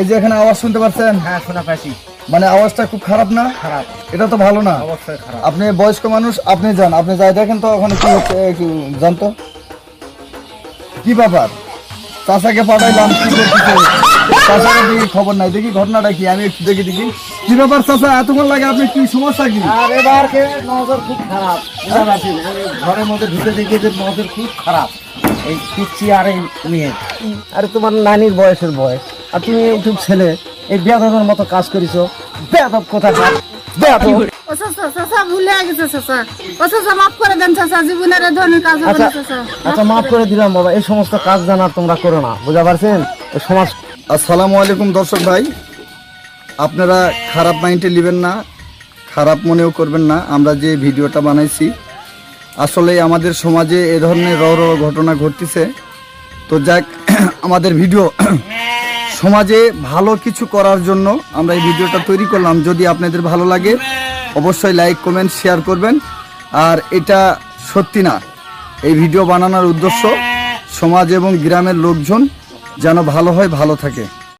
এই যে এখানে আওয়াজ শুনতে পাচ্ছেন? হ্যাঁ শোনা পাইছি। মানে আওয়াজটা খুব খারাপ না? খারাপ। এটা তো ভালো না। অবশ্যই খারাপ। আপনি বয়স্ক মানুষ আপনি যান। আপনি যাই দেখেন তো ওখানে কি হচ্ছে একটু জান তো। কি ব্যাপার? চাষাকে পাঠাইলাম কি করতেছে? চাষাকে দেখি খবর নাই? দেখি ঘটনাটা কি আমি একটু দেখি দেখি। কি ব্যাপার চাষা এতক্ষণ লাগে আপনি কি সমস্যা কি? আর এবার কে? নজর খুব খারাপ। পারছেন ঘরের মধ্যে ঢুকে দেখি যে নজর খুব খারাপ। এই পিচ্ছি আর এই মেয়ে। আরে তোমার নানির বয়সের বয়স। আর তুমি একটু ছেলে এই বেয়াদবের মতো কাজ করেছ। বেয়াদব কথা হবে আচ্ছা আচ্ছা মাফ করে দিলাম বাবা এই সমস্ত কাজ জানা তোমরা করো না বুঝা পারছেন? এই সমাজ আসসালামু আলাইকুম দর্শক ভাই। আপনারা খারাপ মাইন্ডে নেবেন না খারাপ মনেও করবেন না আমরা যে ভিডিওটা বানাইছি। আসলে আমাদের সমাজে এ ধরনের রহ রহ ঘটনা ঘটতেছে। তো যাক আমাদের ভিডিও সমাজে ভালো কিছু করার জন্য আমরা এই ভিডিওটা তৈরি করলাম। যদি আপনাদের ভালো লাগে অবশ্যই লাইক কমেন্ট শেয়ার করবেন। আর এটা সত্যি না। এই ভিডিও বানানোর উদ্দেশ্য সমাজ এবং গ্রামের লোকজন যেন ভালো হয় ভালো থাকে।